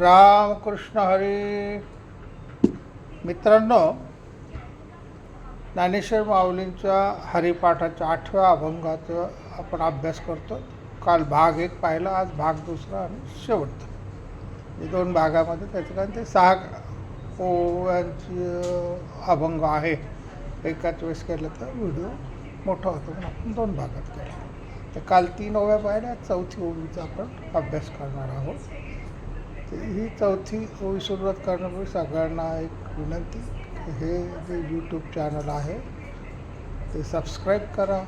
रामकृष्ण हरी। मित्रांनो ज्ञानेश्वर माऊलींच्या हरिपाठाच्या आठव्या अभंगाचा आपण अभ्यास करतो काल भाग एक पाहिला आज भाग दुसरा आणि शेवटचा. हे दोन भागामध्ये त्याचं कारण ते सहा ओव्यांची अभंग आहे. एकाच वेळेस केलं तर व्हिडिओ मोठा होतो म्हणून आपण दोन भागात केला. तर काल तीन ओव्या पाहिल्या चौथी ओवीचा आपण अभ्यास करणार आहोत. ही चौथी ओवी सुरुवात करण्यापूर्वी सगळ्यांना एक विनंती हे जे यूट्यूब चॅनल आहे ते सबस्क्राईब करा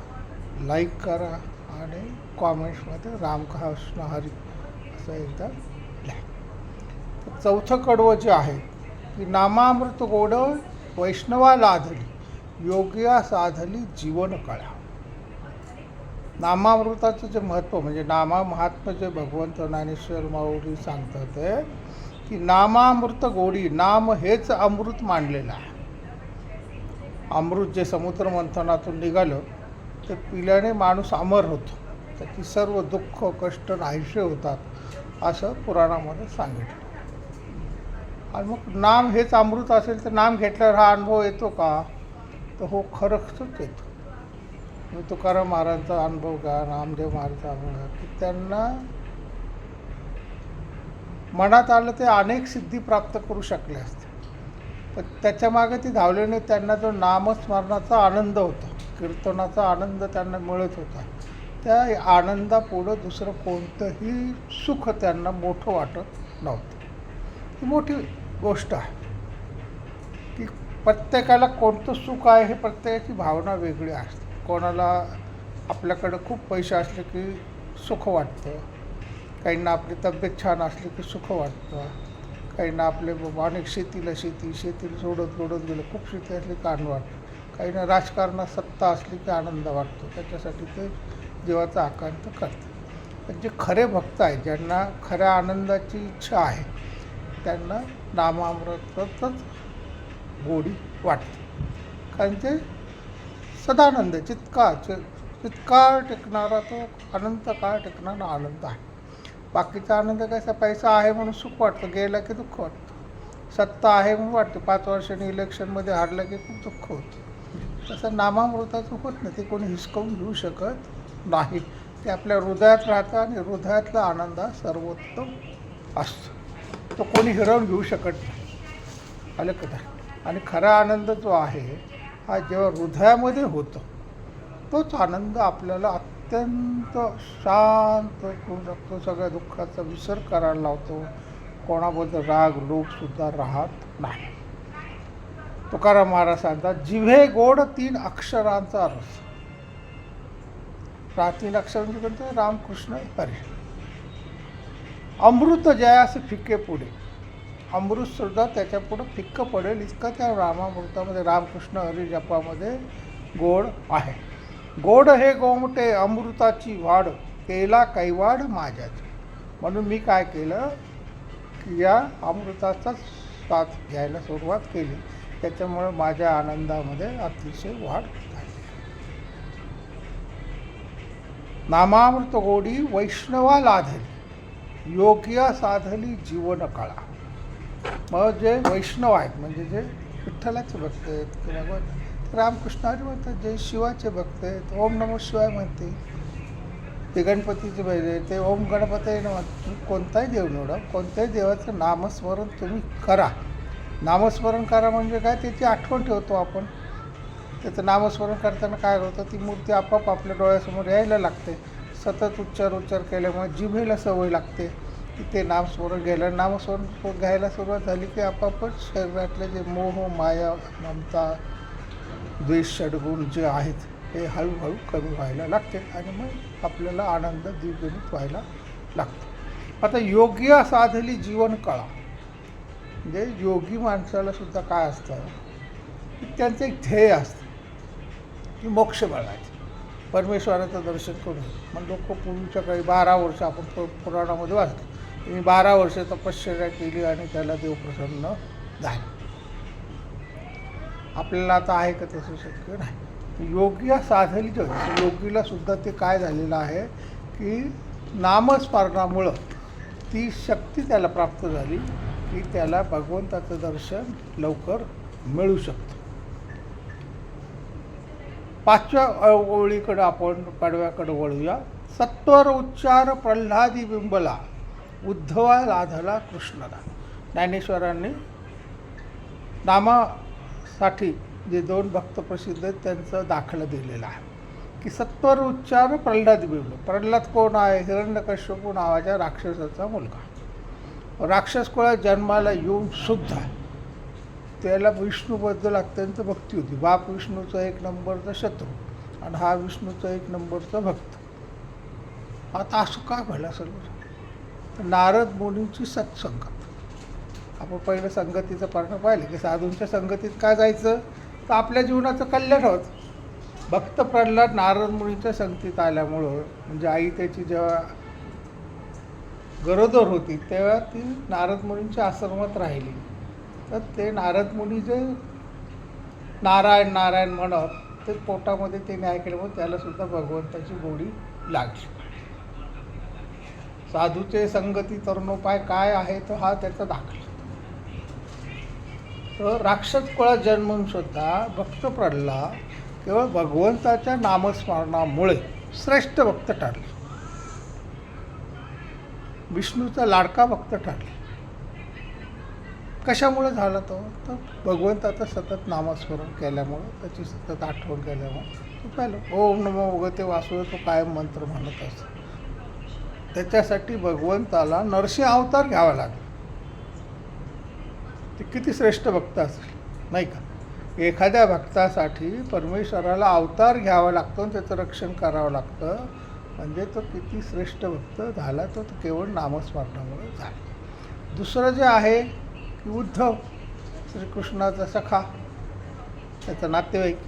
लाईक करा आणि कॉमेंट्समध्ये रामकृष्ण हरी असं एकदा लिहा. तर चौथं कडवं जे आहे की नामामृत गोड वैष्णवा लाधली योग्या साधली जीवन कळा. नामामृताचं जे महत्त्व म्हणजे नामा महात्म्य जे भगवंत ज्ञानेश्वर माऊली सांगतात ते की नामामृत गोडी नाम हेच अमृत मानलेलं आहे. अमृत जे समुद्र मंथनातून निघालं ते पिल्याने माणूस अमर होतो. त्याची सर्व दुःख कष्ट नाहीसे होतात असं पुराणामध्ये सांगितलं. आणि मग नाम हेच अमृत असेल तर नाम घेतल्यावर हा अनुभव येतो का? तर हो खरंच येतो. तुकाराम महाराजांचा अनुभव घ्या नामदेव महाराजचा अनुभव घ्या की त्यांना मनात आलं ते अनेक सिद्धी प्राप्त करू शकले असते. पण त्याच्यामागे ती धावल्याने त्यांना जो नामस्मरणाचा आनंद होता कीर्तनाचा आनंद त्यांना मिळत होता त्या आनंदापुढं दुसरं कोणतंही सुख त्यांना मोठं वाटत नव्हतं. ही मोठी गोष्ट आहे की प्रत्येकाला कोणतं सुख आहे हे प्रत्येकाची भावना वेगळी असते. कोणाला आपल्याकडं खूप पैसे असले की सुख वाटतं. काहींना आपली तब्येत छान असली की सुख वाटतं. काहींना आपले बाबा अनेक शेतीला शेती शेतीला सोडत सोडत गेलं खूप शेती असली की आनंद वाटतं. काहींना राजकारणात सत्ता असली की आनंद वाटतो. त्याच्यासाठी ते जीवाचा आकांत करतात. पण जे खरे भक्त आहेत ज्यांना खऱ्या आनंदाची इच्छा आहे त्यांना नामामृतच गोडी वाटते. कारण ते सदानंद आहे, चित्का टिकणारा तो अनंत काळ टिकणारा आनंद आहे. बाकीचा आनंद कसा पैसा आहे म्हणून सुख वाटतं गेला की दुःख वाटतं. सत्ता आहे म्हणून वाटते पाच वर्षांनी इलेक्शनमध्ये हारलं की खूप दुःख होतं. तसं नामामृताचं होत नाही ते कोणी हिसकावून घेऊ शकत नाही. ते आपल्या हृदयात राहतं आणि हृदयातला आनंद हा सर्वोत्तम असतो. तो कोणी हिरवून घेऊ शकत नाही. आलं कदा आणि खरा आनंद जो आहे हा जेव्हा हृदयामध्ये होतो तोच आनंद आपल्याला अत्यंत शांत करू शकतो सगळ्या दुःखाचा विसर करायला लावतो. कोणाबद्दल राग लोकसुद्धा राहत नाही. तुकाराम महाराज सांगतात जिव्हे गोड तीन अक्षरांचा रस. तीन अक्षर म्हणजे कोणते? रामकृष्ण हरी. अमृत जयास फिके पुढे. अमृतसुद्धा त्याच्यापुढं फिक्क पडेल इतकं त्या रामामृतामध्ये रामकृष्ण हरिजपामध्ये गोड आहे. गोड हे गोमटे अमृताची वाढ केला कैवाड माझ्याची. म्हणून मी काय केलं की या अमृताचा साथ घ्यायला सुरुवात केली. त्याच्यामुळे माझ्या आनंदामध्ये अतिशय वाढ झाली. नामामृत गोडी वैष्णवा लाधली योग्य साधली जीवन कळा मग जे वैष्णव आहेत म्हणजे जे विठ्ठलाचे भक्त आहेत किंवा ते रामकृष्ण हरी म्हणतात जे शिवाचे भक्त आहेत ओम नमः शिवाय म्हणते. ते गणपतीचे पाहिजे ते ओम गणपती तुम्ही कोणताही देव निवडा कोणत्याही देवाचं नामस्मरण तुम्ही करा. नामस्मरण करा म्हणजे काय त्याची आठवण ठेवतो आपण. त्याचं नामस्मरण करताना काय होतं ती मूर्ती आपोआप आपल्या डोळ्यासमोर यायला लागते. सतत उच्चार उच्चार केल्यामुळे जिभेला सवय लागते. ते नामस्मरण घ्यायला नामस्मरण घ्यायला सुरुवात झाली की आपापच शरीरातले जे मोह माया ममता द्वेष षडगुण जे आहेत हे हळूहळू कमी व्हायला लागते आणि मग आपल्याला आनंद द्विगुणित व्हायला लागतो. आता योग्य साधली जीवन कळा म्हणजे योगी माणसाला सुद्धा काय असतं? की त्यांचं एक ध्येय असतं. की मोक्ष मिळायचं परमेश्वराचं दर्शन करून. मग लोक पूर्वीच्या काळी बारा वर्ष आपण पु- पुराणामध्ये वाचतो. मी बारा वर्ष तपश्चर्या केली आणि त्याला देव प्रसन्न झाले. आपल्याला आता आहे का तसं शक्य नाही. योग्य साधली योगीला सुद्धा ते काय झालेलं आहे की नामस्मरणामुळं ती शक्ती त्याला प्राप्त झाली की त्याला भगवंताचं दर्शन लवकर मिळू शकतं. पाचव्या ओळीकडं आपण पाडव्याकडं वळूया. सत्वर उच्चार प्रल्हादी बिंबला. उद्धवा लाधला कृष्णला. ज्ञानेश्वरांनी नामासाठी जे दोन भक्त प्रसिद्ध आहेत त्यांचं दाखला दिलेला आहे. की सत्वर उच्चार प्रल्हाद बिंब प्रल्हाद कोण आहे? हिरण्यकश्यपू नावाच्या राक्षसाचा मुलगा. राक्षस कुळात जन्माला येऊन सुद्धा त्याला विष्णूबद्दल अत्यंत भक्ती होती. बाप विष्णूचा एक नंबरचा शत्रू आणि हा विष्णूचा एक नंबरचा भक्त. आता असं का भला सर्व नारद मुनींची सत्संगत आपण पहिलं संगतीचं पारणं पाहिलं की साधूंच्या संगतीत काय जायचं? तर आपल्या जीवनाचं कल्याण होत. भक्त प्रल्हाद नारद मुनीच्या संगतीत आल्यामुळं म्हणजे आई त्याची जेव्हा गरोदर होती तेव्हा ती नारद मुनींच्या आश्रमात राहिली. तर ते नारद मुनी जे नारायण नारायण म्हणत ते पोटामध्ये ते न्याय केल्यामुळे मग त्यालासुद्धा भगवंताची गोडी लागली. साधूचे संगती तरुणोपाय काय आहे तो हा त्याचा दाखला. तर राक्षस कुळात जन्मून सुद्धा भक्त प्रल्ला केवळ भगवंताच्या नामस्मरणामुळे श्रेष्ठ भक्त ठरले. विष्णूचा लाडका भक्त ठरला. कशामुळे झाला तो? तर भगवंताचं सतत नामस्मरण केल्यामुळं त्याची सतत आठवण केल्यामुळं. तो पाहिलं ओम नमो भगवते वासुदेव तो कायम मंत्र म्हणत असतो त्याच्यासाठी भगवंताला नरसिंह अवतार घ्यावा लागला. ते किती श्रेष्ठ भक्त असेल नाही का? एखाद्या भक्तासाठी परमेश्वराला अवतार घ्यावा लागतो आणि त्याचं रक्षण करावं लागतं. म्हणजे तो किती श्रेष्ठ भक्त झाला तो तो केवळ नामस्मरणामुळे झाला. दुसरं जे आहे की उद्धव श्रीकृष्णाचा सखा त्याचा नातेवाईक.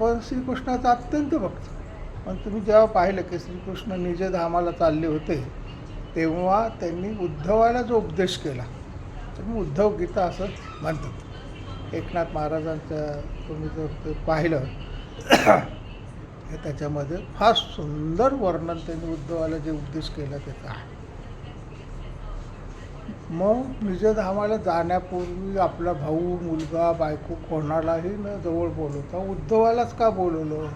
पण श्रीकृष्णाचा अत्यंत भक्त. पण तुम्ही जेव्हा पाहिलं की श्रीकृष्ण निजधामाला चालले होते तेव्हा त्यांनी उद्धवाला जो उपदेश केला तर मी उद्धव गीता असं म्हणतात. एकनाथ महाराजांच्या तुम्ही जर ते पाहिलं हे त्याच्यामध्ये फार सुंदर वर्णन त्यांनी उद्धवाला जे उपदेश केला त्याचा आहे. मग निजधामाला जाण्यापूर्वी आपला भाऊ मुलगा बायको कोणालाही न जवळ बोलवता उद्धवालाच का बोलवलं?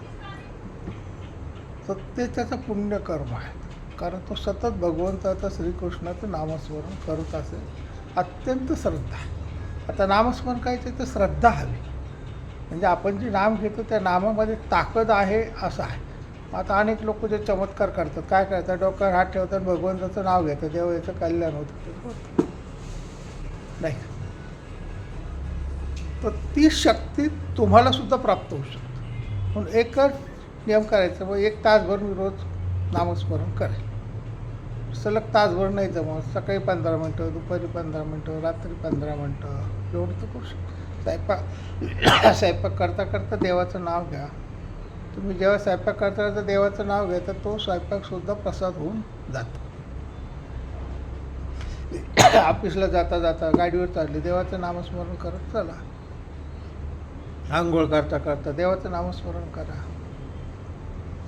तर ते त्याचं पुण्यकर्म आहे. कारण तो सतत भगवंताचं श्रीकृष्णाचं नामस्मरण करत असेल अत्यंत श्रद्धा आता नामस्मरण करायचं तर श्रद्धा हवी. म्हणजे आपण जे नाम घेतो त्या नामामध्ये ताकद आहे असं आहे. आता अनेक लोक जे चमत्कार करतात. काय करतात? डोक्यावर हात ठेवतात भगवंताचं नाव घेतात. तेव्हा याचं कल्याण होतं. होतं. नाही. तर ती शक्ती तुम्हाला सुद्धा प्राप्त होऊ शकते. म्हणून एकच नियम करायचा मग एक तासभर मी रोज नामस्मरण करेल. सलग तासभर नाही जमत सकाळी पंधरा मिनटं दुपारी पंधरा मिनटं रात्री पंधरा मिनटं एवढं तर करू शकतो. स्वयंपाक स्वयंपाक करता करता देवाचं नाव घ्या. तुम्ही जेव्हा स्वयंपाक करता करता देवाचं नाव घ्या तर तो स्वयंपाकसुद्धा प्रसाद होऊन जातो. ऑफिसला जाता जाता गाडीवर चालली देवाचं नामस्मरण करत चला. आंघोळ करता करता देवाचं नामस्मरण करा.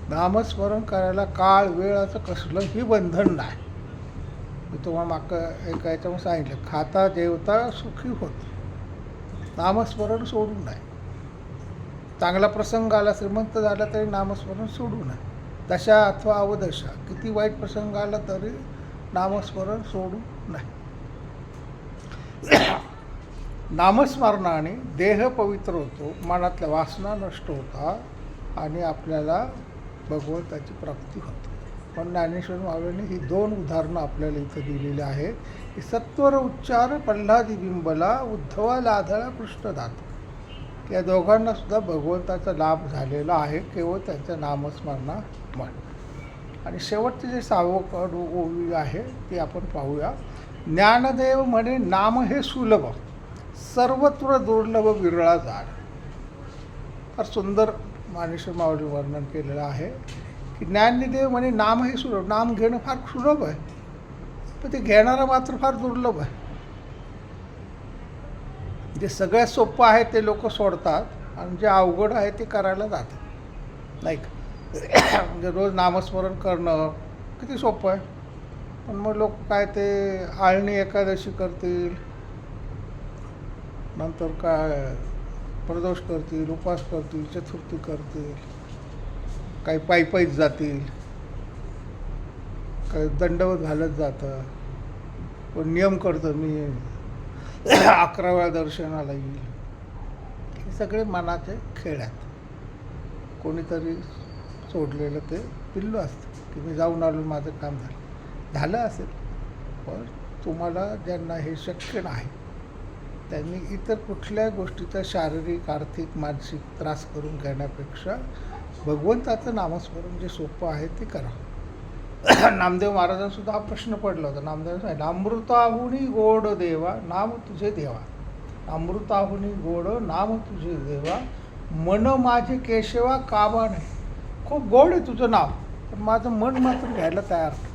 नामस्मरण करायला काळ वेळ असं कसलंही बंधन नाही. मी तुम्हाला माग एका याच्यामध्ये सांगितलं खाता जेवता सुखी होत. नामस्मरण सोडू नये चांगला प्रसंग आला श्रीमंत झाला तरी नामस्मरण सोडू नये दशा अथवा अवदशा किती वाईट प्रसंग आला तरी नामस्मरण सोडू नये नामस्मरणाने देह पवित्र होतो मनातल्या वासना नष्ट होतात आणि आपल्याला भगवंताची प्राप्ती होते. पण ज्ञानेश्वर महाराजांनी ही दोन उदाहरणं आपल्याला इथं दिलेली आहेत. की सत्वर उच्चार प्रल्हादी बिंबला उद्धवा लाधळा कृष्णदात या दोघांना सुद्धा भगवंताचा लाभ झालेला आहे. केवळ त्यांच्या नामस्मरणामुळे आणि शेवटचे जे सावकड ओवी आहे ते आपण पाहूया. ज्ञानदेव म्हणे नाम हे सुलभ सर्वत्र दुर्लभ विरळा झाड फार सुंदर मानेश्वर मावळी वर्णन केलेलं आहे की ज्ञानदेव म्हणे नाम हे सुलभ नाम घेणं फार सुलभ आहे. पण ते घेणारं मात्र फार दुर्लभ आहे. जे सगळ्यात सोपं आहे ते लोक सोडतात आणि जे अवघड आहे ते करायला जातात. नाही का म्हणजे रोज नामस्मरण करणं किती सोपं आहे. पण मग लोक काय ते आळणी एकादशी करतील नंतर काय प्रदोष करतील उपास करतील चतुर्थी करतील काही पायी पायीच जातील काही दंडवत घालत जातं पण नियम करतो मी. अकरा वेळा दर्शनाला येईल. हे सगळे मनाचे खेळ आहेत. कोणीतरी सोडलेलं ते पिल्लू असतं की मी जाऊन आलो माझं काम झालं. झालं असेल पण तुम्हाला ज्यांना हे शक्य नाही त्यांनी इतर कुठल्या गोष्टीचा शारीरिक आर्थिक मानसिक त्रास करून घेण्यापेक्षा भगवंताचं नामस्मरण जे सोपं आहे ते करा. नामदेव महाराजांसुद्धा हा प्रश्न पडला होता. नामदेव सांगितलं अमृताहुनी गोड देवा नाम तुझे देवा. अमृताहुनी गोड नाम तुझे देवा. मन माझे केशवा काबा नाही खूप गोड आहे तुझं नाव. पण माझं मन मात्र घ्यायला तयार नाही.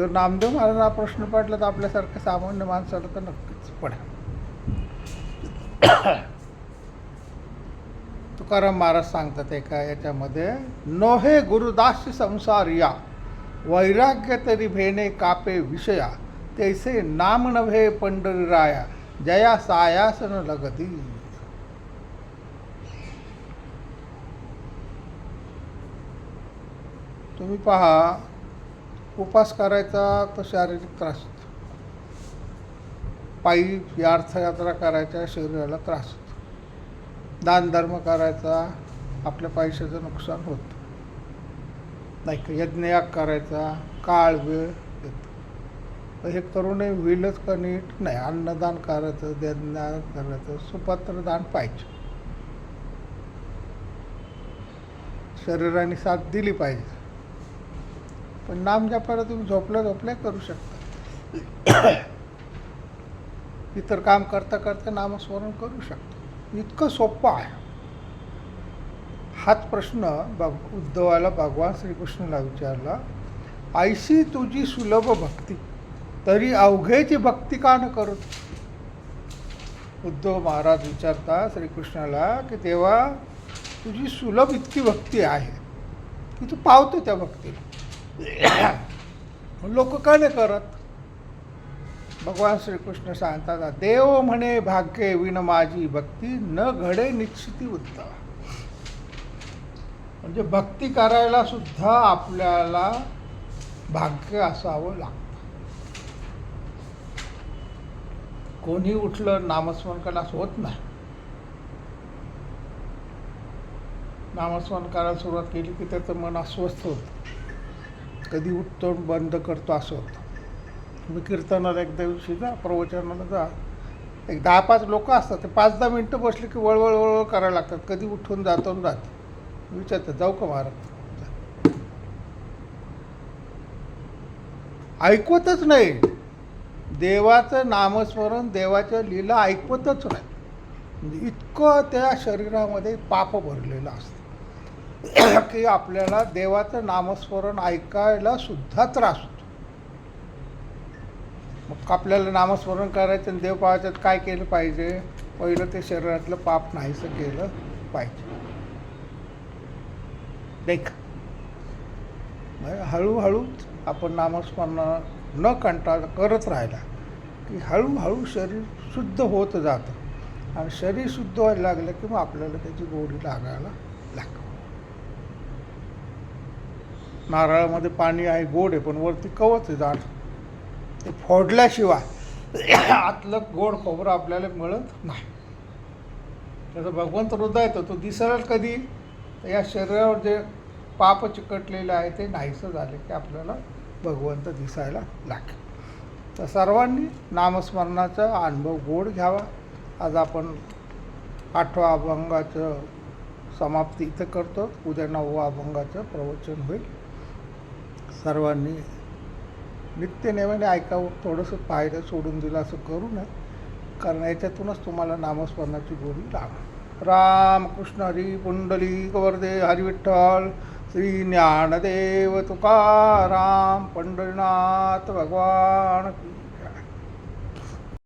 जर नामदेव महाराजांना हा प्रश्न पडला तर आपल्यासारख्या सामान्य माणसाला तर नक्कीच पडेल तुकाराम महाराज सांगतात एका याच्यामध्ये नोहे गुरुदास संसार या वैराग्य तरी भेणे कापे विषया तैसे नाम नभे पंढरीराया जया सायासन लगती. तुम्ही पहा उपास करायचा तर शारीरिक त्रास होतो. पायी अर्थयात्रा करायच्या शरीराला त्रास होतो. दानधर्म करायचा आपल्या पैशाचं नुकसान होतं. नाही का यज्ञयाग करायचा काळ वेळ येतो. तर हे नये विलच का नीट नाही अन्नदान करायचं देणदान करायचं सुपात्र दान पाहिजे. शरीराने साथ दिली पाहिजे. पण नाम जपायला तुम्ही झोपल्या झोपल्या करू शकता इतर काम करता करता नामस्मरण करू शकता इतकं सोपं आहे. हाच प्रश्न भग उद्धवाला भगवान श्रीकृष्णाला विचारला ऐशी तुझी सुलभ भक्ती तरी अवघेची भक्ती का न करत? उद्धव महाराज विचारता श्रीकृष्णाला की तेव्हा तुझी सुलभ इतकी भक्ती आहे की तू पावतो त्या भक्तीला. लोक का नाही करत? भगवान श्रीकृष्ण सांगतात देव म्हणे भाग्य विन माझी भक्ती न घडे निश्चिती उत्तम म्हणजे भक्ती करायला सुद्धा आपल्याला भाग्य असावं लागतं. कोणी उठलं नामस्मरण करण्यास होत नाही. नामस्मरण करायला सुरुवात केली की त्याचं मन अस्वस्थ होतं. कधी उठतो बंद करतो असं होतं. तुम्ही कीर्तनाला एकदा दिवशी जा प्रवचनाला जा. एक दहा पाच लोक असतात ते पाच दहा मिनटं बसले की वळवळ वळवळ करायला लागतात. कधी उठून जातो जात. जाते विचारतात जाऊ का महाराज? ऐकवतच नाही. देवाचं नामस्मरण देवाच्या लीला ऐकवतच नाही. म्हणजे इतकं त्या शरीरामध्ये पाप भरलेलं असतं. की आपल्याला देवाचं नामस्मरण ऐकायला सुद्धा त्रास होतो. मग आपल्याला नामस्मरण करायचं आणि देव पाहायच्यात काय केलं पाहिजे? पहिलं ते शरीरातलं पाप नाहीसं केलं पाहिजे. देख. हळूहळूच आपण नामस्मरण न कंटाळ करत राहिला की हळूहळू शरीर शुद्ध होत जातं. आणि शरीर शुद्ध व्हायला लागलं की मग आपल्याला त्याची गोडी लागायला लागतं. नारळामध्ये पाणी आहे गोड आहे पण वरती कवच आहे जाड. ते फोडल्याशिवाय आतलं गोड खोबरं आपल्याला मिळत नाही. त्याचा भगवंत हृदय येतो तो दिसेल कधी? तर या शरीरावर जे पाप चिकटलेलं आहे ते नाहीसं झाले की आपल्याला भगवंत दिसायला लागेल तर सर्वांनी नामस्मरणाचा अनुभव गोड घ्यावा. आज आपण आठवा अभंगाचं समाप्ती इथं करतो. उद्या नववा अभंगाचं प्रवचन होईल. सर्वांनी नित्यनेमाने म्हणजे ऐकावं थोडंसं पाहायला सोडून दिलं असं करू नये. कारण याच्यातूनच तुम्हाला नामस्मरणाची गोडी लाग राम कृष्ण हरी पुंडली वरदे हरिविठ्ठल श्री ज्ञानदेव तुकाराम पंढरीनाथ भगवान की